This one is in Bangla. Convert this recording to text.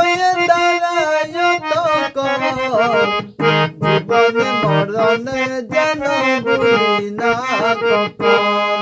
হয়ে দাঁড়ায় জীবনে মরণে যেন ভুলি না কখন